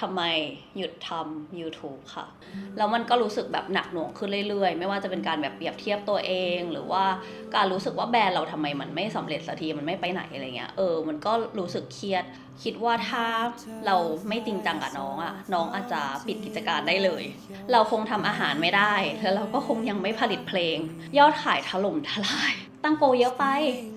ทำไมหยุดทำ YouTube ค่ะ แล้วมันก็รู้สึกแบบหนักหน่วงขึ้นเรื่อยๆ ไม่ว่าจะเป็นการแบบเปรียบเทียบตัวเอง หรือว่าการรู้สึกว่าแบรนด์เราทำไมมันไม่สำเร็จสักที มันไม่ไปไหนอะไรเงี้ย เออ มันก็รู้สึกเครียด คิดว่าถ้าเราไม่จริงจังกับน้องอะน้องอาจจะปิดกิจการได้เลย เราคงทำอาหารไม่ได้ แล้วเราก็คงยังไม่ผลิตเพลง ยอดขายถล่มทลาย ตั้งโกเยอะไป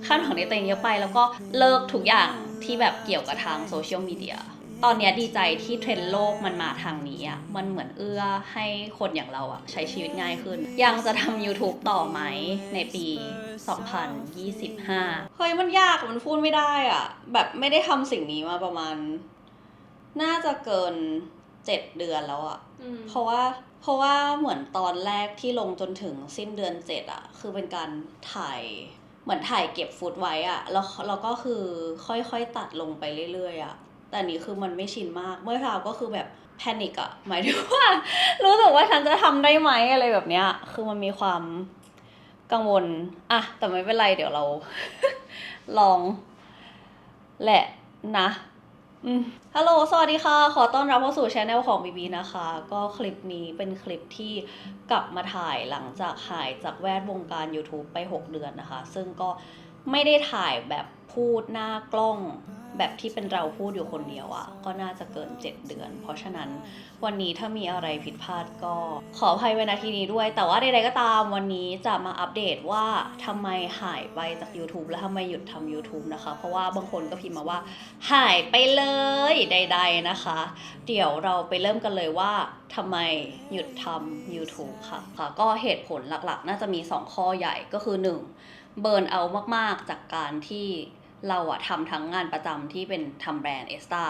คาดหวังในตัวเองเยอะไป แล้วก็เลิกทุกอย่างที่แบบเกี่ยวกับทางโซเชียลมีเดีย ตอนเนี้ยดีใจที่เทรนด์โลกมันมาทางนี้อะ มันเหมือนเอื้อให้คนอย่างเราอะ ใช้ชีวิตง่ายขึ้น ยังจะทำ YouTube ต่อไหมในปี 2025 เฮ้ยมันยากมันพูดไม่ได้อะ แบบไม่ได้ทำสิ่งนี้มาประมาณ น่าจะเกิน7เดือนแล้วอะ เพราะว่าเพราะว่าเหมือนตอนแรกที่ลงจนถึงสิ้นเดือนเจ็ดอะคือเป็นการถ่ายเหมือนถ่ายเก็บฟุตไว้อะแล้วเราก็คือค่อยๆตัดลงไปเรื่อยๆอะ แต่นี้คือมันไม่ชินมาก เมื่อเช้าก็คือแบบแพนิกอะหมายถึงว่า รู้สึกว่าฉันจะทำได้ไหมอะไรแบบเนี้ย คือมันมีความกังวลอะแต่ไม่เป็นไรเดี๋ยวเรา ลอง แหละนะฮัลโหล สวัสดีค่ะ ขอต้อนรับเข้าสู่ช anel ของ BB นะคะ ก็คลิปนี้เป็นคลิปที่กลับมาถ่ายหลังจากหายจากแวดวงการ YouTube ไป 6 เดือนนะคะ ซึ่งก็ ไม่ได้ถ่ายแบบพูดหน้ากล้องแบบที่เป็นเราพูดอยู่คนเดียวอะ่ะก็น่าจะเกิน 7 เดือน เพราะฉะนั้นวันนี้ถ้ามีอะไรผิดพลาดก็ขออภัยไว้ณทีนี้ด้วย แต่ว่าใดๆก็ตามวันนี้จะมาอัปเดตว่าทำไมหายไปจาก YouTube และทำไมหยุดทำ YouTube นะคะ เพราะว่าบางคนก็พิมพ์มาว่า หายไปเลยใด ๆนะคะ เดี๋ยวเราไปเริ่มกันเลยว่าทำไมหยุดทำ YouTube ค่ะค่ะ ก็เหตุผลหลักๆ น่าจะมี 2 ข้อใหญ่ก็คือ 1. เบิร์นเอามากๆ จากการที่เราอะทำทั้งงานประจำที่เป็นทำแบรนด์เอสตา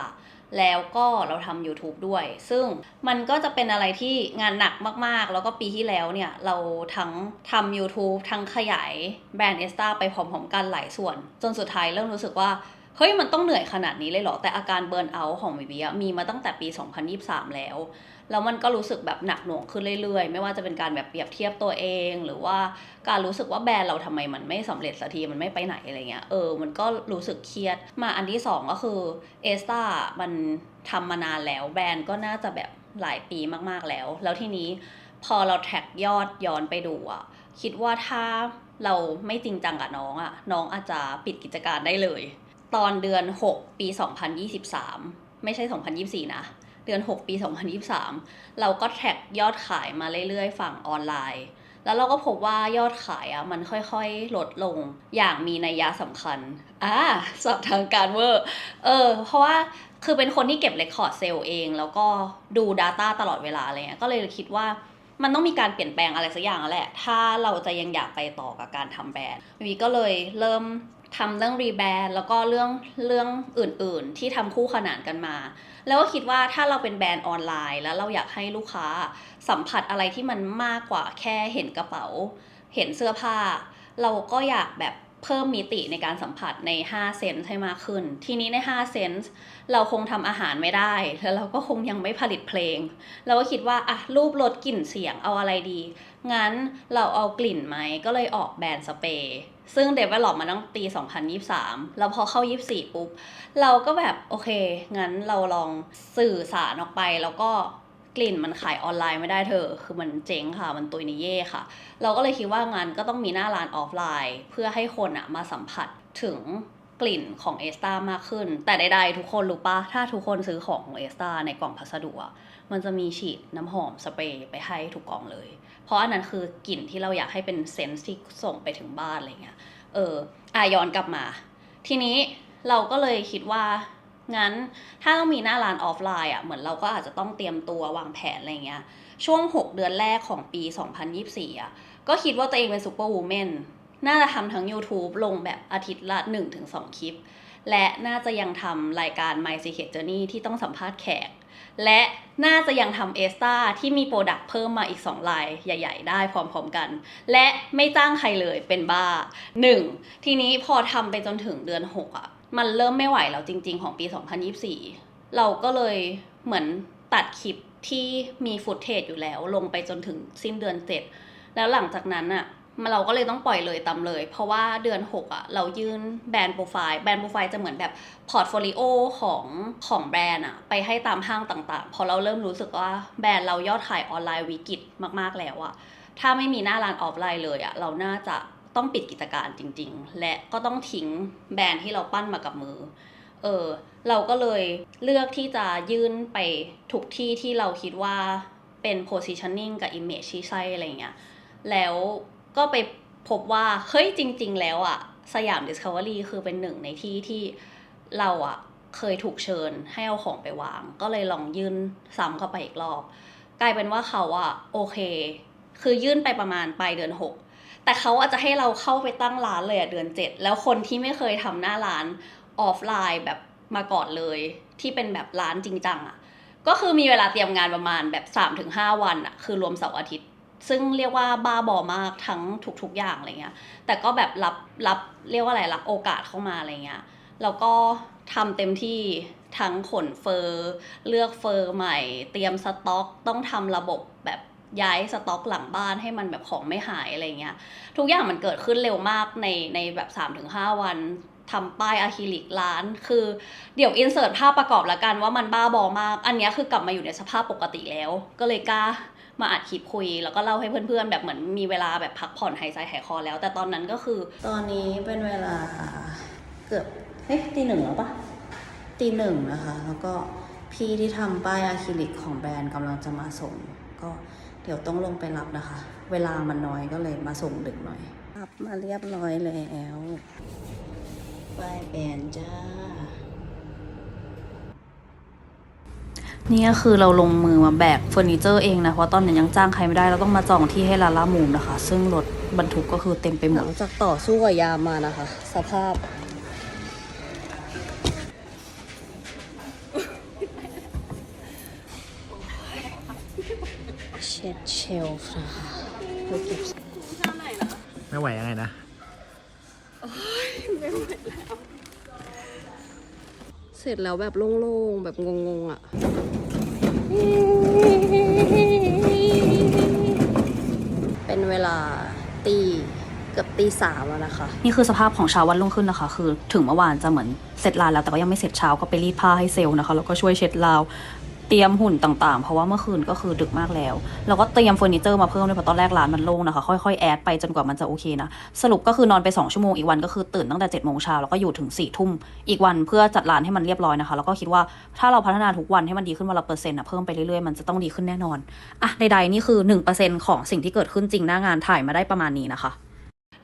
แล้วก็เราทำ YouTube ด้วย ซึ่งมันก็จะเป็นอะไรที่งานหนักมากๆ แล้วก็ปีที่แล้วเนี่ย เราทั้งทำ YouTube ทั้งขยายแบรนด์เอสตาไปพร้อมๆกันหลายส่วน จนสุดท้ายเริ่มรู้สึกว่า เฮ้ยมันต้องเหนื่อยขนาดนี้เลยเหรอ แต่อาการเบิร์นเอาท์ของมิบีอะมีมาตั้งแต่ปี 2023 แล้ว แล้วมันก็รู้สึกแบบหนักหน่วงขึ้นเรื่อยๆ ไม่ว่าจะเป็นการแบบเปรียบเทียบตัวเอง หรือว่าการรู้สึกว่าแบรนด์เราทำไมมันไม่สำเร็จสักทีมันไม่ไปไหนอะไรเงี้ยเออมันก็รู้สึกเครียดมาอันที่สองก็คือเอสตามันทำมานานแล้วแบรนด์ก็น่าจะแบบหลายปีมากๆแล้ว แล้วทีนี้พอเราแท็กยอดย้อนไปดูอะคิดว่าถ้าเราไม่จริงจังกับน้องอะน้องอาจจะปิดกิจการได้เลย ตอนเดือน 6 ปี 2023 ไม่ใช่ 2024 นะ เดือน 6 ปี 2023 เราก็แท็กยอดขายมาเรื่อยๆ ฝั่งออนไลน์ แล้วเราก็พบว่ายอดขายอะมันค่อยๆ ลดลงอย่างมีนัยยะสำคัญอ่าสับทางการเวอร์เออ เพราะว่าคือเป็นคนที่เก็บเรคคอร์ดเซลล์เอง แล้วก็ดู Data ตลอดเวลาอะไรเงี้ยก็เลยคิดว่ามันต้องมีการเปลี่ยนแปลงอะไรสักอย่างแล้วแหละ ถ้าเราจะยังอยากไปต่อกับการทำแบรนด์วีก็เลยเริ่ม ทำเรื่องรีแบรนด์แล้วก็เรื่องเรื่องอื่นๆ ที่ทำคู่ขนานกันมา แล้วก็คิดว่าถ้าเราเป็นแบรนด์ออนไลน์ แล้วเราอยากให้ลูกค้าสัมผัสอะไรที่มันมากกว่าแค่เห็นกระเป๋า เห็นเสื้อผ้า เราก็อยากแบบเพิ่มมิติในการสัมผัสใน 5 เซนส์ให้มากขึ้น ทีนี้ใน 5 เซนส์เราคงทำอาหารไม่ได้ แล้วเราก็คงยังไม่ผลิตเพลง เราก็คิดว่าอะรูปลดกลิ่นเสียงเอาอะไรดี งั้นเราเอากลิ่นไหมก็เลยออกแบรนด์สเปรย์ ซึ่งเดเวลลอปมาตั้งปี 2023 แล้วพอเข้า 24 ปุ๊บ เราก็แบบ โอเค งั้นเราลองสื่อสารออกไป แล้วก็กลิ่นมันขายออนไลน์ไม่ได้เธอ คือมันเจ๊งค่ะ มันตุยนิเย่ค่ะ เราก็เลยคิดว่างานก็ต้องมีหน้าร้านออฟไลน์ เพื่อให้คนอะมาสัมผัสถึงกลิ่นของเอสตามากขึ้น แต่ใดๆทุกคนรู้ปะถ้าทุกคนซื้อของของเอสตาในกล่องพัสดุอะมันจะมีฉีดน้ำหอมสเปรย์ไปให้ทุกกล่องเลย ราะอันนั้นคือกลิ่นที่เราอยากให้เป็นเซนส์ที่ส่งไปถึงบ้านอะไรเงี้ย เอออะย้อนกลับมา ทีนี้เราก็เลยคิดว่างั้นถ้าต้องมีหน้าร้านออฟไลน์อะเหมือนเราก็อาจจะต้องเตรียมตัววางแผนอะไรเงี้ย ช่วง 6 เดือนแรกของปี 2024 อะ ก็คิดว่าตัวเองเป็นซูเปอร์วูแมนน่าจะทำทั้ง YouTube ลงแบบอาทิตย์ละ 1-2 คลิป และน่าจะยังทำรายการ My Secret Journey ที่ต้องสัมภาษณ์แขก และน่าจะยังทำเอสตาที่มีโปรดักต์เพิ่มมาอีก 2 ลายใหญ่ ๆ ได้พร้อมๆกัน และไม่จ้างใครเลยเป็นบ้า 1. ทีนี้พอทำไปจนถึงเดือน 6อะ มันเริ่มไม่ไหวแล้วจริง ๆ ของปี 2024 เราก็เลยเหมือนตัดคลิปที่มีฟุตเทจอยู่แล้วลงไปจนถึงสิ้นเดือน 7 แล้วหลังจากนั้นอะ เราก็เลยต้องปล่อยเลยตามเลย เพราะว่าเดือน 6อะเรายื่นแบรนด์โปรไฟล์แบรนด์โปรไฟล์จะเหมือนแบบพอร์ตโฟลิโอของของแบรนด์อะไปให้ตามห้างต่างๆ พอเราเริ่มรู้สึกว่าแบรนด์เรายอดขายออนไลน์วิกฤตมากๆแล้วอะถ้าไม่มีหน้าร้านออฟไลน์เลยอะเราน่าจะต้องปิดกิจการจริง ๆ และก็ต้องทิ้งแบรนด์ที่เราปั้นมากับมือเออเราก็เลยเลือกที่จะยื่นไปทุกที่ที่เราคิดว่าเป็น positioning กับ image ที่ใช่อะไรเงี้ยแล้ว ก็ไปพบว่า เฮ้ยจริง ๆ แล้วอะสยาม Discovery คือเป็นหนึ่งในที่ที่เราอะเคยถูกเชิญให้เอาของไปวาง ก็เลยลองยื่นซ้ำเข้าไปอีกรอบ กลายเป็นว่าเขาอะโอเค คือยื่นไปประมาณปลายเดือน6แต่เขาอาจจะให้เราเข้าไปตั้งร้านเลยอะเดือน7แล้วคนที่ไม่เคยทำหน้าร้านออฟไลน์แบบมาก่อนเลย ที่เป็นแบบร้านจริงจังอะก็คือมีเวลาเตรียมงานประมาณแบบ3-5วันอะคือรวมเสาร์อาทิตย์ ซึ่งเรียกว่าบ้าบอมากทั้งทุกๆอย่างอะไรเงี้ย แต่ก็แบบรับรับเรียกว่าอะไรรับโอกาสเข้ามาอะไรเงี้ย แล้วก็ทำเต็มที่ทั้งขนเฟอร์เลือกเฟอร์ใหม่ เตรียมสต็อก ต้องทำระบบแบบย้ายสต็อกหลังบ้านให้มันแบบของไม่หายอะไรเงี้ย ทุกอย่างมันเกิดขึ้นเร็วมากในในแบบ 3-5 วันทำป้ายอะคริลิกร้าน คือเดี๋ยวอินเสิร์ตภาพประกอบละกันว่ามันบ้าบอมาก อันนี้คือกลับมาอยู่ในสภาพปกติแล้ว ก็เลยกล้า มาอัดคลิปคุย แล้วก็เล่าให้เพื่อนๆ แบบเหมือนมีเวลาแบบพักผ่อนหายใจหายคอแล้ว แต่ตอนนั้นก็คือ ตอนนี้เป็นเวลาเกือบเฮ้ยตีหนึ่งแล้วปะตีหนึ่งนะคะ แล้วก็พี่ที่ทำป้ายอะคริลิกของแบรนด์กำลังจะมาส่ง ก็เดี๋ยวต้องลงไปรับนะคะ เวลามันน้อยก็เลยมาส่งดึกหน่อยรับมาเรียบร้อยแล้วป้ายแบรนด์จ้า นี่ก็คือเราลงมือมาแบกเฟอร์นิเจอร์เองนะเพราะตอนนี้ยังจ้างใครไม่ได้เราต้องมาจองที่ให้ลาล่ามูมนะคะ ซึ่งรถบรรทุกก็คือเต็มไปหมดหลังจากต่อสู้กับยามมานะคะ สภาพ เช็ดเชลฟ์นะคะเพื่อเก็บไม่ไหวยังไงนะ เสร็จแล้วแบบโล่งๆ แบบงงๆอะ เป็นเวลาตีเกือบตีสามแล้วนะคะ นี่คือสภาพของเช้าวันรุ่งขึ้นนะคะ คือถึงเมื่อวานจะเหมือนเสร็จลานแล้วแต่ก็ยังไม่เสร็จเช้าก็ไปรีดผ้าให้เซลล์นะคะ แล้วก็ช่วยเช็ดราว เตรียมหุ่นต่างๆ เพราะว่าเมื่อคืนก็คือดึกมากแล้ว แล้วก็เตรียมเฟอร์นิเจอร์มาเพิ่มด้วยเพราะตอนแรกร้านมันโล่งนะคะ ค่อยๆแอดไปจนกว่ามันจะโอเคนะ สรุปก็คือนอนไป 2 ชั่วโมงอีกวันก็คือตื่นตั้งแต่7จ็ดโมงเช้าแล้วก็อยู่ถึง4ี่ทุ่มอีกวันเพื่อจัดร้านให้มันเรียบร้อยนะคะ แล้วก็คิดว่าถ้าเราพัฒนาทุกวันให้มันดีขึ้นวันละเปอร์เซ็นต์อะเพิ่มไปเรื่อยๆมันจะต้องดีขึ้นแน่นอนอะใดๆนี่คือ 1%ของสิ่งที่เกิดขึ้นจริงหน้างานถ่ายมาได้ประมาณนี้นะคะ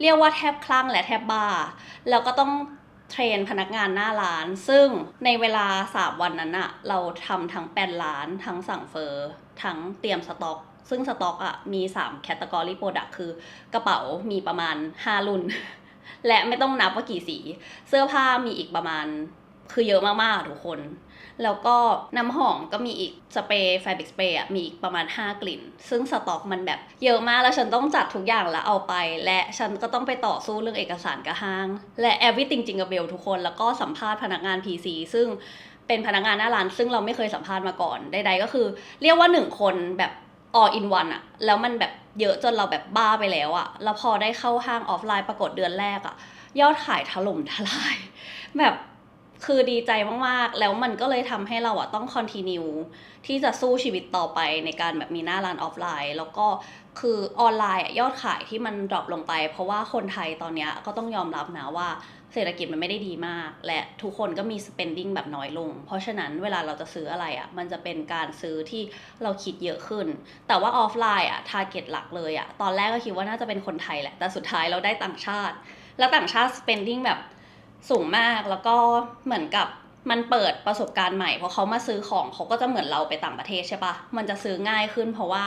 เรียกว่าแทบคลั่งและแทบบ้าแล้วก็ต้อง เทรนพนักงานหน้าร้าน ซึ่งในเวลา 3 วันนั้นอะเราทำทั้งแปลนร้าน ทั้งสั่งเฟอร์ทั้งเตรียมสต็อกซึ่งสต็อกอะมี3แคตตากรีโปรดักคือกระเป๋ามีประมาณ 5 รุ่น และไม่ต้องนับว่ากี่สี เสื้อผ้ามีอีกประมาณ คือเยอะมากๆทุกคน แล้วก็น้ำหอมก็มีอีกสเปรย์แฟบริกสเปรย์อะมีอีกประมาณ 5 กลิ่น ซึ่งสต็อกมันแบบเยอะมากแล้วฉันต้องจัดทุกอย่างแล้วเอาไป และฉันก็ต้องไปต่อสู้เรื่องเอกสารกับห้าง และ everything จริงกับเบลทุกคน แล้วก็สัมภาษณ์พนักงาน PC ซึ่งเป็นพนักงานหน้าร้านซึ่งเราไม่เคยสัมภาษณ์มาก่อนใดๆก็คือ เรียกว่าหนึ่งคนแบบ all in one อะแล้วมันแบบเยอะจนเราแบบบ้าไปแล้วอะแล้วพอได้เข้าห้างออฟไลน์ปรากฏเดือนแรกอะยอดขายถล่มทลาย แบบ คือดีใจมากๆ แล้วมันก็เลยทำให้เราอะต้อง continue ที่จะสู้ชีวิตต่อไปในการแบบมีหน้าร้านออฟไลน์ แล้วก็คือออนไลน์อะยอดขายที่มันดรอปลงไป เพราะว่าคนไทยตอนเนี้ยก็ต้องยอมรับนะว่าเศรษฐกิจมันไม่ได้ดีมาก และทุกคนก็มี spending แบบน้อยลง เพราะฉะนั้นเวลาเราจะซื้ออะไรอะมันจะเป็นการซื้อที่เราคิดเยอะขึ้น แต่ว่าออฟไลน์อะ target หลักเลยอะตอนแรกก็คิดว่าน่าจะเป็นคนไทยแหละ แต่สุดท้ายเราได้ต่างชาติ แล้วต่างชาติ spending แบบ สูงมากแล้วก็เหมือนกับมันเปิดประสบการณ์ใหม่เพราะเขามาซื้อของเขาก็จะเหมือนเราไปต่างประเทศใช่ปะมันจะซื้อง่ายขึ้น เพราะว่า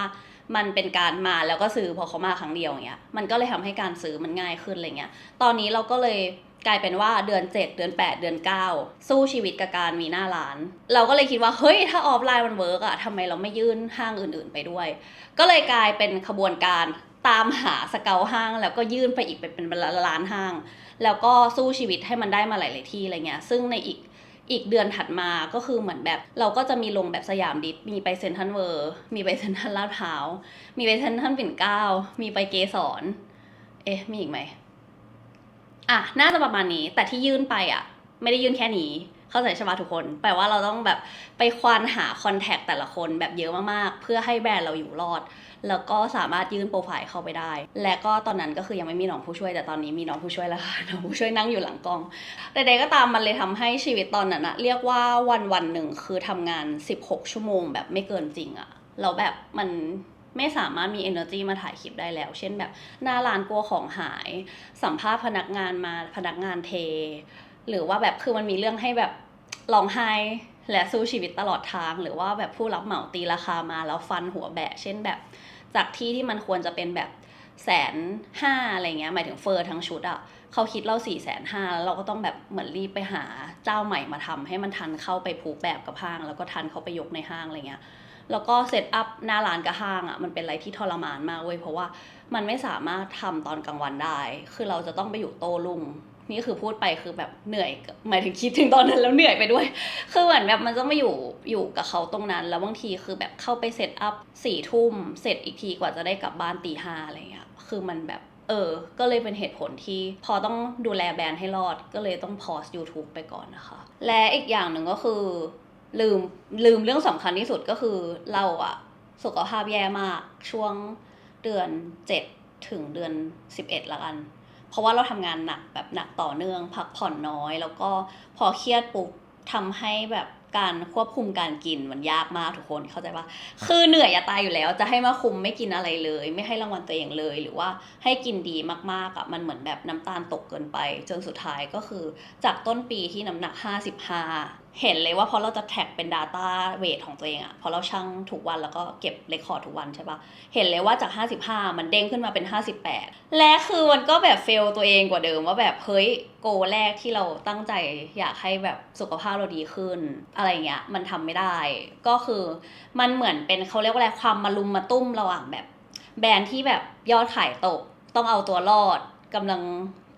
มันเป็นการมาแล้วก็ซื้อพอเขามาครั้งเดียวอย่างเงี้ยมันก็เลยทำให้การซื้อมันง่ายขึ้นอะไรเงี้ยตอนนี้เราก็เลยกลายเป็นว่าเดือน 7 เดือน 8 เดือน 9 สู้ชีวิตกับการมีหน้าร้าน เราก็เลยคิดว่าเฮ้ยถ้าออฟไลน์มันเวิร์กอะทำไมเราไม่ยื่นห้างอื่นๆไปด้วย ก็เลยกลายเป็นขบวนการตามหาสเกลห้างแล้วก็ยื่นไปอีกเป็นล้านห้าง แล้วก็สู้ชีวิตให้มันได้มาหลาย ๆ ที่อะไรเงี้ย ซึ่งในอีกอีกเดือนถัดมาก็คือเหมือนแบบ เราก็จะมีลงแบบสยามดิสมีไปเซนทรัลเวอร์ มีไปเซนทรัลลาดพร้าว มีไปเซนทรัลปิ่นเก้า มีไปเกสรเอ๊ะ มีอีกไหมอะ น่าจะประมาณนี้ แต่ที่ยื่นไปอะ ไม่ได้ยื่นแค่นี้ เข้าใจใช่ไหมทุกคน แปลว่าเราต้องแบบไปควานหาคอนแทคแต่ละคนแบบเยอะมาก ๆ เพื่อให้แบรนด์เราอยู่รอด แล้วก็สามารถยื่นโปรไฟล์เข้าไปได้ และก็ตอนนั้นก็คือยังไม่มีน้องผู้ช่วยแต่ตอนนี้มีน้องผู้ช่วยแล้วค่ะน้องผู้ช่วยนั่งอยู่หลังกล้องใดๆก็ตามมันเลยทำให้ชีวิตตอนนั้นอะเรียกว่าวันวันๆหนึ่งคือทำงาน 16 ชั่วโมงแบบไม่เกินจริงอะแล้วแบบมันไม่สามารถมี energy มาถ่ายคลิปได้แล้ว เช่นแบบหน้าร้านกลัวของหาย สัมภาษณ์พนักงานมาพนักงานเท หรือว่าแบบคือมันมีเรื่องให้แบบร้องไห้ และสู้ชีวิตตลอดทางหรือว่าแบบผู้รับเหมาตีราคามาแล้วฟันหัวแบะ เช่นแบบ จากที่ที่มันควรจะเป็นแบบแสนห้าอะไรเงี้ยหมายถึงเฟอร์ทั้งชุดอะเขาคิดเราสี่แสนห้าแล้วเราก็ต้องแบบเหมือนรีบไปหาเจ้าใหม่มาทำให้มันทันเข้าไปผูกแบบกับห้าง แล้วก็ทันเขาไปยกในห้างอะไรเงี้ยแล้วก็เซตอัพหน้าร้านกับห้างอะ่ะมันเป็นอะไรที่ทรมานมากเว้ยเพราะว่ามันไม่สามารถทำตอนกลางวันได้ คือเราจะต้องไปอยู่โต้รุ่ง นี่คือพูดไปคือแบบเหนื่อยหมายถึงคิดถึงตอนนั้นแล้วเหนื่อยไปด้วย คือเหมือนแบบมันต้องมาอยู่อยู่กับเขาตรงนั้น แล้วบางทีคือแบบเข้าไปเซตอัพสี่ทุ่มเสร็จอีกทีกว่าจะได้กลับบ้านตีห้าอะไรเงี้ยคือมันแบบเออ ก็เลยเป็นเหตุผลที่พอต้องดูแลแบรนด์ให้รอด ก็เลยต้องพอส YouTube ไปก่อนนะคะ และอีกอย่างหนึ่งก็คือ ลืมลืมเรื่องสำคัญที่สุดก็คือเราอะสุขภาพแย่มากช่วงเดือนเจ็ดถึงเดือนสิบเอ็ดละกัน เพราะว่าเราทำงานหนักแบบหนักต่อเนื่อง พักผ่อนน้อย แล้วก็พอเครียดปุ๊บทำให้แบบการควบคุมการกินมันยากมากทุกคนเข้าใจปะคือเหนื่อยจะตายอยู่แล้ว จะให้มาคุมไม่กินอะไรเลย ไม่ให้รางวัลตัวเองเลย หรือว่าให้กินดีมากๆอะมันเหมือนแบบน้ำตาลตกเกินไป จนสุดท้ายก็คือจากต้นปีที่น้ำหนัก 55เห็นเลยว่าพอเราจะแท็กเป็น Data เวทของตัวเองอะพอเราชั่งทุกวันแล้วก็เก็บเรคคอร์ดทุกวันใช่ปะเห็นเลยว่าจาก 55 มันเด้งขึ้นมาเป็น 58 และคือมันก็แบบเฟลตัวเองกว่าเดิมว่าแบบเฮ้ยโกแรกที่เราตั้งใจอยากให้แบบสุขภาพเราดีขึ้น อะไรเงี้ยมันทำไม่ได้ ก็คือมันเหมือนเป็นเขาเรียกว่าอะไรความมารุมมาตุ้มระหว่างแบบ แบรนด์ที่แบบยอดขายตก ต้องเอาตัวรอดกำลัง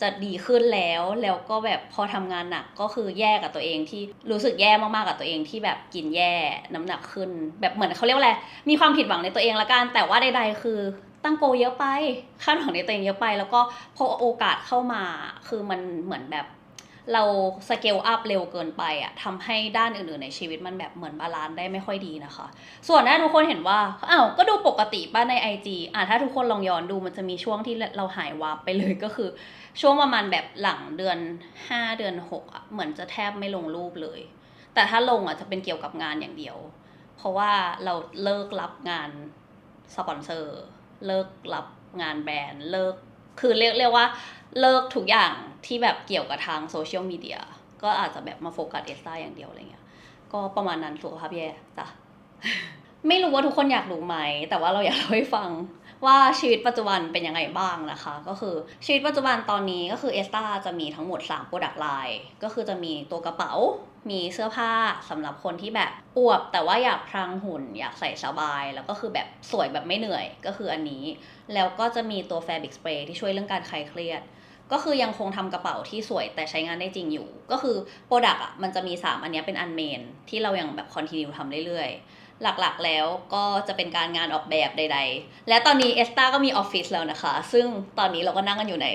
จะดีขึ้นแล้ว แล้วก็แบบพอทำงานหนักก็คือแย่กับตัวเองที่รู้สึกแย่มากๆกับตัวเองที่แบบกินแย่น้ำหนักขึ้น แบบเหมือนเขาเรียกว่าอะไรมีความผิดหวังในตัวเองละกันแต่ว่าใด ๆ คือตั้งโกเยอะไปคาดหวังในตัวเองเยอะไป แล้วก็พอโอกาสเข้ามาคือมันเหมือนแบบเราสเกลอัพเร็วเกินไปอะทำให้ด้านอื่นๆในชีวิตมันแบบเหมือนบาลานซ์ได้ไม่ค่อยดีนะคะ ส่วนถ้าทุกคนเห็นว่าอ้าวก็ดูปกติป้าใน IG อะถ้าทุกคนลองย้อนดูมันจะมีช่วงที่เราหายวับไปเลยก็คือ ช่วงประมาณแบบหลังเดือน 5 เดือน6อะเหมือนจะแทบไม่ลงรูปเลย แต่ถ้าลงอะจะเป็นเกี่ยวกับงานอย่างเดียว เพราะว่าเราเลิกรับงานสปอนเซอร์ เลิกรับงานแบรนด์เลิกคือเรียกเรียกว่าเลิกทุกอย่างที่แบบเกี่ยวกับทางโซเชียลมีเดียก็อาจจะแบบมาโฟกัสเอสตาอย่างเดียวอะไรเงี้ยก็ประมาณนั้นสุขภาพแย่จ้ะไม่รู้ว่าทุกคนอยากรู้ไหม แต่ว่าเราอยากเล่าให้ฟัง ว่าชีวิตปัจจุบันเป็นยังไงบ้างนะคะ ก็คือชีวิตปัจจุบันตอนนี้ก็คือเอสตาจะมีทั้งหมด3 Product Line ก็คือจะมีตัวกระเป๋า มีเสื้อผ้าสำหรับคนที่แบบอวบ แต่ว่าอยากพรางหุ่น อยากใส่สบาย แล้วก็คือแบบสวยแบบไม่เหนื่อยก็คืออันนี้ แล้วก็จะมีตัว Fabric Spray ที่ช่วยเรื่องการคลายเครียดก็คือยังคงทำกระเป๋าที่สวยแต่ใช้งานได้จริงอยู่ ก็คือโปรดักต์อะมันจะมี 3 อันนี้เป็นอันเมนที่เรายังแบบคอนติเนียทำเรื่อยๆ หลักๆแล้วก็จะเป็นการงานออกแบบใด ๆ และตอนนี้เอสตาก็มีออฟฟิศแล้วนะคะ ซึ่งตอนนี้เราก็นั่งกันอยู่ใน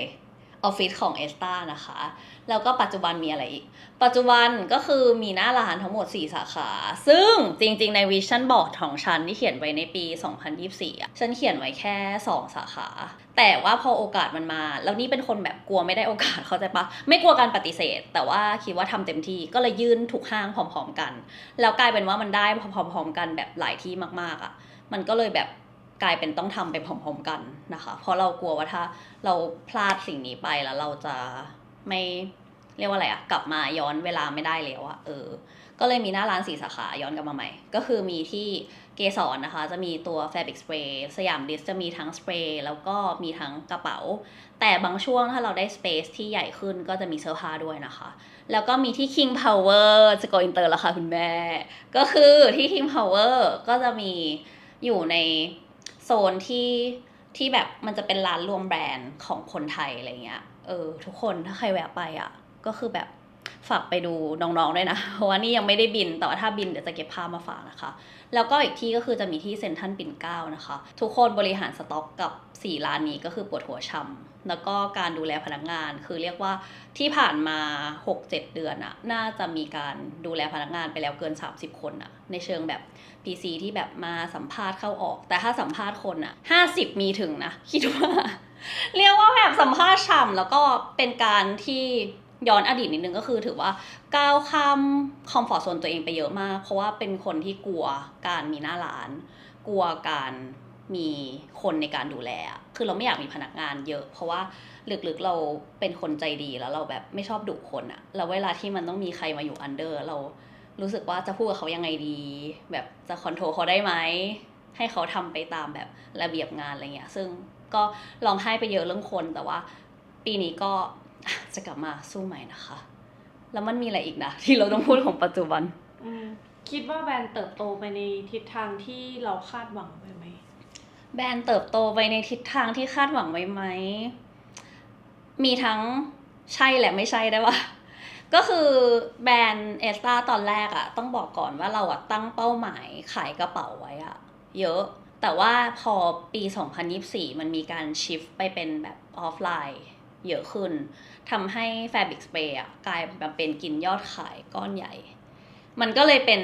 ออฟฟิศของเอสตานะคะ แล้วก็ปัจจุบันมีอะไรอีก ปัจจุบันก็คือมีหน้าร้านทั้งหมด 4 สาขา ซึ่งจริงๆ ในวิชั่นบอร์ดของฉันที่เขียนไว้ในปี 2024อะฉันเขียนไว้แค่ 2 สาขา แต่ว่าพอโอกาสมันมา แล้วนี่เป็นคนแบบกลัวไม่ได้โอกาสเข้าใจปะ ไม่กลัวการปฏิเสธ แต่ว่าคิดว่าทำเต็มที่ก็เลยยื่นทุกห้างพร้อม ๆ กัน แล้วกลายเป็นว่ามันได้พร้อมๆ กันแบบหลายที่มากๆอะมันก็เลยแบบ กลายเป็นต้องทำไปพร้อมๆกันนะคะ เพราะเรากลัวว่าถ้าเราพลาดสิ่งนี้ไปแล้วเราจะไม่เรียกว่าอะไรอะกลับมาย้อนเวลาไม่ได้แล้วอะเออ ก็เลยมีหน้าร้านสีสาขาย้อนกลับมาใหม่ ก็คือมีที่เกสรนนะคะ จะมีตัว Fabric Spray สยามดิสจะมีทั้งสเปรย์แล้วก็มีทั้งกระเป๋า แต่บางช่วงถ้าเราได้สเปซที่ใหญ่ขึ้นก็จะมีเสื้อผ้าด้วยนะคะ แล้วก็มีที่ King Power จะ go inter แล้วค่ะคุณแม่ ก็คือที่ King Power ก็จะมีอยู่ใน โซนที่ที่แบบมันจะเป็นร้านรวมแบรนด์ของคนไทยอะไรเงี้ย เออ ทุกคนถ้าใครแวะไปอะ ก็คือแบบฝากไปดูน้องๆด้วยนะ เพราะว่านี่ยังไม่ได้บิน แต่ว่าถ้าบินเดี๋ยวจะเก็บภาพมาฝากนะคะ แล้วก็อีกที่ก็คือจะมีที่เซ็นทรัลปิ่นเกล้านะคะ ทุกคนบริหารสต็อกกับ 4 ร้านนี้ก็คือปวดหัวช่ำ แล้วก็การดูแลพนักงาน คือเรียกว่าที่ผ่านมา 6-7 เดือนอะน่าจะมีการดูแลพนักงานไปแล้วเกิน 30 คนอะในเชิงแบบ PC ที่แบบมาสัมภาษณ์เข้าออก แต่ถ้าสัมภาษณ์คนอะ50 มีถึงนะคิดว่า เรียกว่าแบบสัมภาษณ์ฉ่ำแล้วก็เป็นการที่ย้อนอดีตนิดนึงก็คือถือว่าก้าวข้ามคอมฟอร์ทโซนตัวเองไปเยอะมาก เพราะว่าเป็นคนที่กลัวการมีหน้าร้าน กลัวการ มีคนในการดูแล คือเราไม่อยากมีพนักงานเยอะ เพราะว่าลึกๆเราเป็นคนใจดีแล้วเราแบบไม่ชอบดุคนอะแล้วเวลาที่มันต้องมีใครมาอยู่อันเดอร์ เรารู้สึกว่าจะพูดกับเขายังไงดี แบบจะคอนโทรลเขาได้ไหม ให้เขาทำไปตามแบบระเบียบงานอะไรเงี้ย ซึ่งก็ลองให้ไปเยอะเรื่องคนแต่ว่า ปีนี้ก็จะกลับมาสู้ใหม่นะคะ แล้วมันมีอะไรอีกนะที่เราต้องพูดของปัจจุบันคิดว่าแบรนด์เติบโตไปในทิศทางที่เราคาดหวังไว้ไหม แบรนด์เติบโตไปในทิศทางที่คาดหวังไว้ไหม มีทั้งใช่และไม่ใช่ได้ปะก็คือแบรนด์เอสตาตอนแรกอะต้องบอกก่อนว่าเราอะตั้งเป้าหมายขายกระเป๋าไว้อะเยอะ แต่ว่าพอปี 2024 มันมีการชิฟไปเป็นแบบออฟไลน์เยอะขึ้นทำให้ Fabric Spray อะกลายมาเป็นกินยอดขายก้อนใหญ่ มันก็เลยเป็น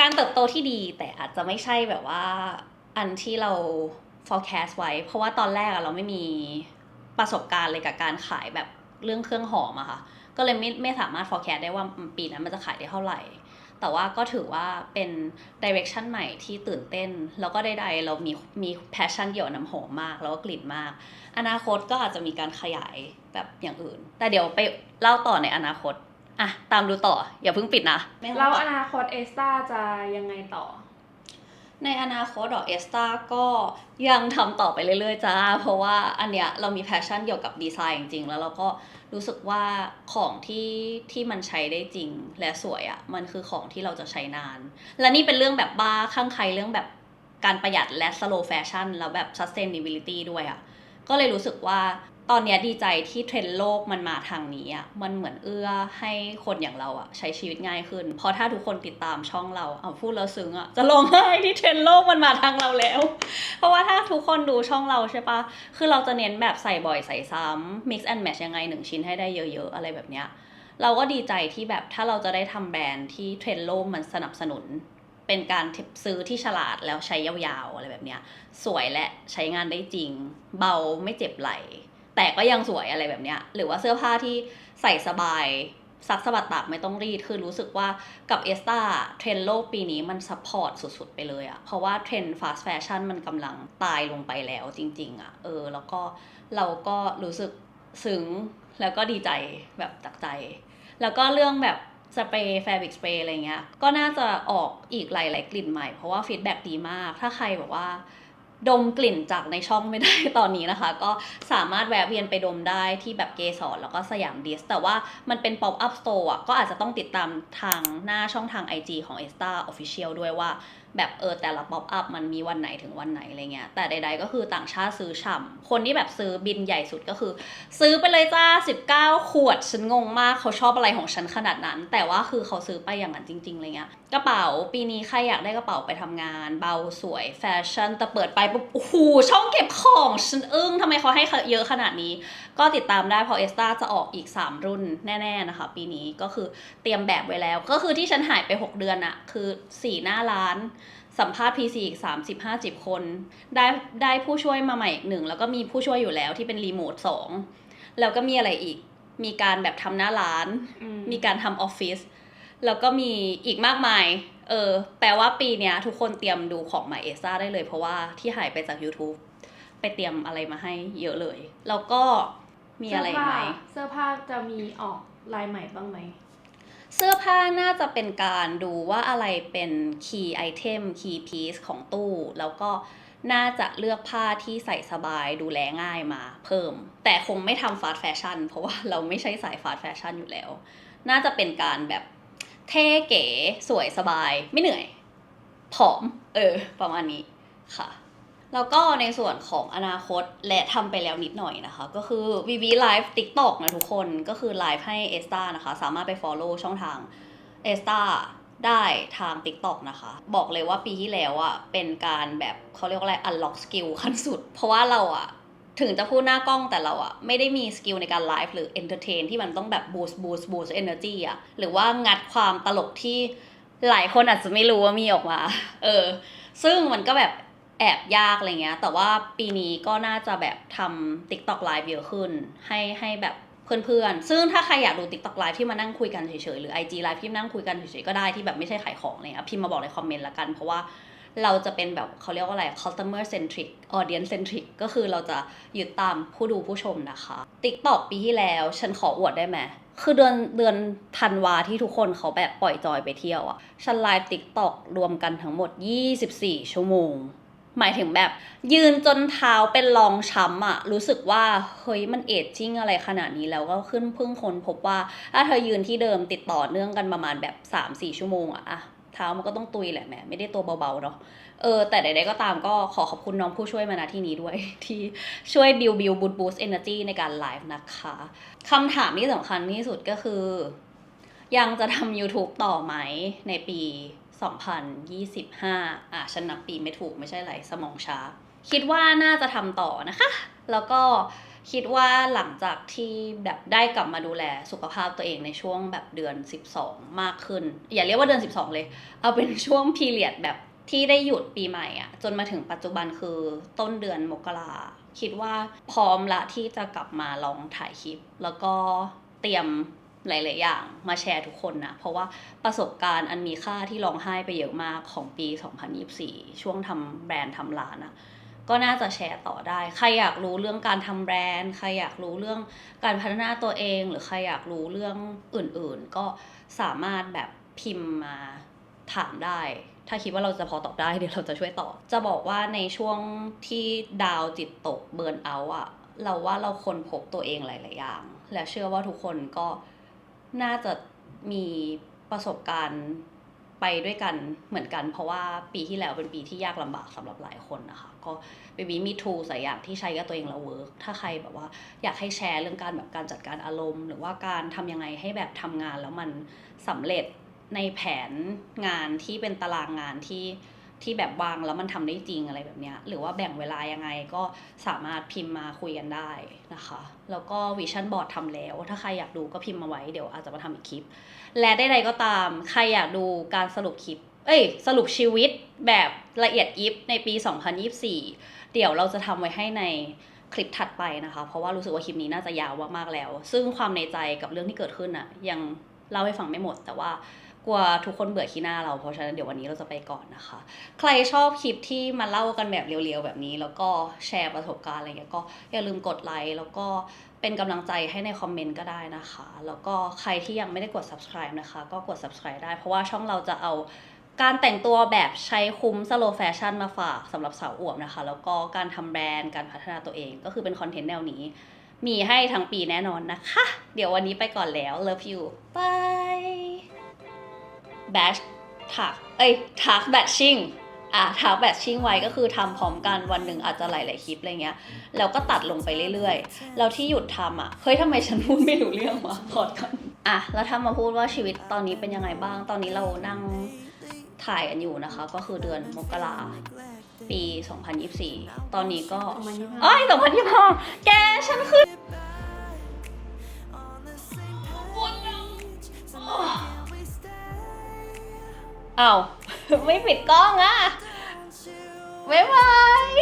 การเติบโตที่ดีแต่อาจจะไม่ใช่แบบว่า อันที่เรา forecast ไว้ เพราะว่าตอนแรกเราไม่มีประสบการณ์เลยกับการขายแบบเรื่องเครื่องหอมอะค่ะ ก็เลยไม่ไม่สามารถ forecast ได้ว่าปีนั้นมันจะขายได้เท่าไหร่ แต่ว่าก็ถือว่าเป็น direction ใหม่ที่ตื่นเต้น แล้วก็ใดๆเรามีมี passion เกี่ยวกับน้ำหอมมาก แล้วก็กลิ่นมาก อนาคตก็อาจจะมีการขยายแบบอย่างอื่น แต่เดี๋ยวไปเล่าต่อในอนาคต อะ ตามดูต่อ อย่าเพิ่งปิดนะ แล้วอนาคตเอสตาจะยังไงต่อ ในอนาคตดอกเอสตาก็ยังทำต่อไปเรื่อยๆจ้า เพราะว่าอันเนี้ยเรามีแพชชั่นเกี่ยวกับดีไซน์จริงๆ แล้วเราก็รู้สึกว่าของที่ที่มันใช้ได้จริงและสวยอะ่ะมันคือของที่เราจะใช้นาน และนี่เป็นเรื่องแบบบ้าข้างใครเรื่องแบบการประหยัดและ slow fashion แล้วแบบ sustainability ด้วยอะ่ะก็เลยรู้สึกว่า ตอนเนี้ยดีใจที่เทรนด์โลกมันมาทางนี้อะ มันเหมือนเอื้อให้คนอย่างเราอะ ใช้ชีวิตง่ายขึ้น เพราะถ้าทุกคนติดตามช่องเราเอาพูดแล้วซึ้งอะ จะร้องไห้ที่เทรนด์โลกมันมาทางเราแล้ว เพราะว่าถ้าทุกคนดูช่องเราใช่ปะคือเราจะเน้นแบบใส่บ่อยใส่ซ้ำ mix and match ยังไงหนึ่งชิ้นให้ได้เยอะๆ อะไรแบบเนี้ย เราก็ดีใจที่แบบถ้าเราจะได้ทำแบรนด์ที่เทรนด์โลกมันสนับสนุนเป็นการซื้อที่ฉลาดแล้วใช้ยาวๆอะไรแบบเนี้ย สวยและใช้งานได้จริง เบาไม่เจ็บไหล แต่ก็ยังสวยอะไรแบบเนี้ย หรือว่าเสื้อผ้าที่ใส่สบายซักสบัดตากไม่ต้องรีด คือรู้สึกว่ากับเอสตาเทรนด์โลกปีนี้มันซัพพอร์ตสุด ๆ ไปเลยอะเพราะว่าเทรนด์ฟาสต์แฟชั่นมันกำลังตายลงไปแล้วจริง ๆอะเออ แล้วก็เราก็รู้สึกซึ้งแล้วก็ดีใจแบบจากใจ แล้วก็เรื่องแบบสเปรย์แฟบริกสเปรย์อะไรเงี้ย ก็น่าจะออกอีกหลาย ๆ กลิ่นใหม่ เพราะว่าฟีดแบ็ดีมาก ถ้าใครแบบว่า ดมกลิ่นจากในช่องไม่ได้ตอนนี้นะคะ ก็สามารถแวะเวียนไปดมได้ที่แบบเกสรแล้วก็สยามดิส แต่ว่ามันเป็น pop up store อะก็อาจจะต้องติดตามทางหน้าช่องทาง IG ของ e s t a Official ด้วยว่าแบบเออแต่ละ pop up มันมีวันไหนถึงวันไหนอะไรเงี้ยแต่ใด ๆ ก็คือต่างชาติซื้อฉ่ำคนที่แบบซื้อบินใหญ่สุดก็คือ ซื้อไปเลยจ้า 19 ขวด ฉันงงมากเขาชอบอะไรของฉันขนาดนั้น แต่ว่าคือเขาซื้อไปอย่างนั้นจริงๆเลยเงี้ยกระเป๋าปีนี้ใครอยากได้กระเป๋าไปทำงาน เบาสวยแฟชั่นแต่เปิดไปปุ๊บโอ้โหช่องเก็บของฉันอึ้งทำไมเขาให้เยอะขนาดนี้ ก็ติดตามได้เพราะเอสตาจะออกอีก 3 รุ่นแน่ ๆนะคะ ปีนี้ก็คือเตรียมแบบไว้แล้ว ก็คือที่ฉันหายไป 6 เดือนอะคือ4หน้าร้านสัมภาษณ์ PC อีก 30 50 คน ได้ได้ผู้ช่วยมาใหม่อีกหนึ่งแล้วก็มีผู้ช่วยอยู่แล้วที่เป็นรีโมทสองแล้วก็มีอะไรอีก มีการแบบทำหน้าร้านอืมมีการทำออฟฟิศแล้วก็มีอีกมากมาย เออ แปลว่าปีเนี้ย ทุกคนเตรียมดูของใหม่เอซ่าได้เลย เพราะว่าที่หายไปจาก YouTube ไปเตรียมอะไรมาให้เยอะเลย แล้วก็ มีอะไรอีกไหมเสื้อผ้าจะมีออกลายใหม่บ้างไหม เสื้อผ้าน่าจะเป็นการดูว่าอะไรเป็น key item key piece ของตู้ แล้วก็น่าจะเลือกผ้าที่ใส่สบายดูแลง่ายมาเพิ่ม แต่คงไม่ทำฟาสต์แฟชั่นเพราะว่าเราไม่ใช่สายฟาสต์แฟชั่นอยู่แล้ว น่าจะเป็นการแบบเท่เก๋สวยสบายไม่เหนื่อย ผอม เออ ประมาณนี้ค่ะ แล้วก็ในส่วนของอนาคตและทำไปแล้วนิดหน่อยนะคะ ก็คือ VV Live TikTok นะทุกคนก็คือไลฟ์ให้เอสตานะคะ สามารถไป follow ช่องทางเอสตาได้ทาง TikTok นะคะ บอกเลยว่าปีที่แล้วอะเป็นการแบบเขาเรียกว่าอะไร unlock skill ขั้นสุด เพราะว่าเราอะถึงจะพูดหน้ากล้องแต่เราอะไม่ได้มีสกิลในการไลฟ์หรือ entertain ที่มันต้องแบบ boost boost boost energy อะหรือว่างัดความตลกที่หลายคนอาจจะไม่รู้ว่ามีออกมา เออ ซึ่งมันก็แบบ แอบยากอะไรเงี้ย แต่ว่าปีนี้ก็น่าจะแบบทำ TikTok Live เยอะขึ้น ให้ให้แบบเพื่อนๆ ซึ่งถ้าใครอยากดู TikTok Live ที่มานั่งคุยกันเฉยๆ หรือ IG Live ที่มานั่งคุยกันเฉยๆ ก็ได้ที่แบบไม่ใช่ขายของเงี้ยพิมพ์มาบอกในคอมเมนต์ละกัน เพราะว่าเราจะเป็นแบบเขาเรียกว่าอะไร customer centric audience centric ก็คือเราจะยึดตามผู้ดูผู้ชมนะคะ TikTok ปีที่แล้วฉันขออวดได้ไหมคือเดือนเดือนธันวาที่ทุกคนเขาแบบปล่อยจอยไปเที่ยวอะฉันไลฟ์ TikTok รวมกันทั้งหมด 24 ชั่วโมง หมายถึงแบบยืนจนเท้าเป็นรองช้ำอะรู้สึกว่าเฮ้ยมันเอจจิ้งอะไรขนาดนี้แล้วก็ขึ้นเพิ่งคนพบว่าถ้าเธอยืนที่เดิมติดต่อเนื่องกันประมาณแบบ3-4ชั่วโมงอะเท้ามันก็ต้องตุยแหละแหมไม่ได้ตัวเบาๆเนาะเออแต่ใดๆก็ตามก็ขอขอบคุณน้องผู้ช่วยมาณที่นี้ด้วย ที่ช่วยบิวบิวบูตบูสเอเนอร์จีในการไลฟ์นะคะคำถามที่สำคัญที่สุดก็คือ ยังจะทำ YouTube ต่อไหมในปี 2025 อะฉันนับปีไม่ถูกไม่ใช่ไรสมองช้า คิดว่าน่าจะทำต่อนะคะ แล้วก็คิดว่าหลังจากที่แบบได้กลับมาดูแลสุขภาพตัวเองในช่วงแบบเดือน 12 มากขึ้น อย่าเรียกว่าเดือน 12 เลย เอาเป็นช่วงพีเรียดแบบที่ได้หยุดปีใหม่อะจนมาถึงปัจจุบันคือต้นเดือนมกราคิดว่าพร้อมละที่จะกลับมาลองถ่ายคลิป แล้วก็เตรียม หลาย ๆ อย่างมาแชร์ทุกคนนะ เพราะว่าประสบการณ์อันมีค่าที่ร้องไห้ไปเยอะมากของปี 2024 ช่วงทำแบรนด์ทำร้านอะก็น่าจะแชร์ต่อได้ ใครอยากรู้เรื่องการทำแบรนด์ ใครอยากรู้เรื่องการพัฒนาตัวเอง หรือใครอยากรู้เรื่องอื่น ๆ ก็สามารถแบบพิมพ์มาถามได้ ถ้าคิดว่าเราจะพอตอบได้เดี๋ยวเราจะช่วยตอบ จะบอกว่าในช่วงที่ดาวจิตตกเบิร์นเอาท์อะเราว่าเราคนพบตัวเองหลาย ๆ อย่าง และเชื่อว่าทุกคนก็ น่าจะมีประสบการณ์ไปด้วยกันเหมือนกัน เพราะว่าปีที่แล้วเป็นปีที่ยากลำบากสำหรับหลายคนนะคะก็เบบีมีทูสายอย่างที่ใช้กับตัวเองแล้วเวิร์กถ้าใครแบบว่าอยากให้แชร์เรื่องการแบบการจัดการอารมณ์ หรือว่าการทำยังไงให้แบบทำงานแล้วมันสำเร็จในแผนงานที่เป็นตารางงานที่ ที่แบบวางแล้วมันทำได้จริงอะไรแบบนี้หรือว่าแบ่งเวลายังไงก็สามารถพิมพ์มาคุยกันได้นะคะ แล้วก็วิชั่นบอร์ดทำแล้ว ถ้าใครอยากดูก็พิมพ์มาไว้เดี๋ยวอาจจะมาทำอีกคลิป และใดๆก็ตามใครอยากดูการสรุปคลิป เอ้ย สรุปชีวิตแบบละเอียดยิบในปี 2024 เดี๋ยวเราจะทำไว้ให้ในคลิปถัดไปนะคะ เพราะว่ารู้สึกว่าคลิปนี้น่าจะยาวมากๆแล้ว ซึ่งความในใจกับเรื่องที่เกิดขึ้นอะยังเล่าให้ฟังไม่หมดแต่ว่า กลัวทุกคนเบื่อขี้หน้าเรา เพราะฉะนั้นเดี๋ยววันนี้เราจะไปก่อนนะคะ ใครชอบคลิปที่มาเล่ากันแบบเรียวๆแบบนี้ แล้วก็แชร์ประสบการณ์อะไรเงี้ยก็อย่าลืมกดไลค์แล้วก็เป็นกำลังใจให้ในคอมเมนต์ก็ได้นะคะ แล้วก็ใครที่ยังไม่ได้กด subscribe นะคะ ก็กด subscribe ได้ เพราะว่าช่องเราจะเอาการแต่งตัวแบบใช้คุ้มสโลแฟชั่นมาฝากสำหรับสาวอวบนะคะ แล้วก็การทำแบรนด์การพัฒนาตัวเองก็คือเป็นคอนเทนต์แนวนี้ มีให้ทั้งปีแน่นอนนะคะ เดี๋ยววันนี้ไปก่อนแล้ว love you bye แบชถักเอ้ยทักแบทชิ่งอะทักแบทชิ่งไว้ก็คือทำพร้อมกันวันหนึ่งอาจจะหลาย ๆ คลิปอะไรเงี้ยแล้วก็ตัดลงไปเรื่อย ๆ แล้วที่หยุดทำอะเฮ้ยทำไมฉันพูดไม่รู้เรื่องวะพอดกันอะแล้วถ้ามาพูดว่าชีวิตตอนนี้เป็นยังไงบ้าง ตอนนี้เรานั่งถ่ายกันอยู่นะคะ ก็คือเดือนมกราปี 2024 ตอนนี้ก็2025เอ้ย2025แกฉันคือ อ้าว ไม่ปิดกล้องอะบ๊ายบาย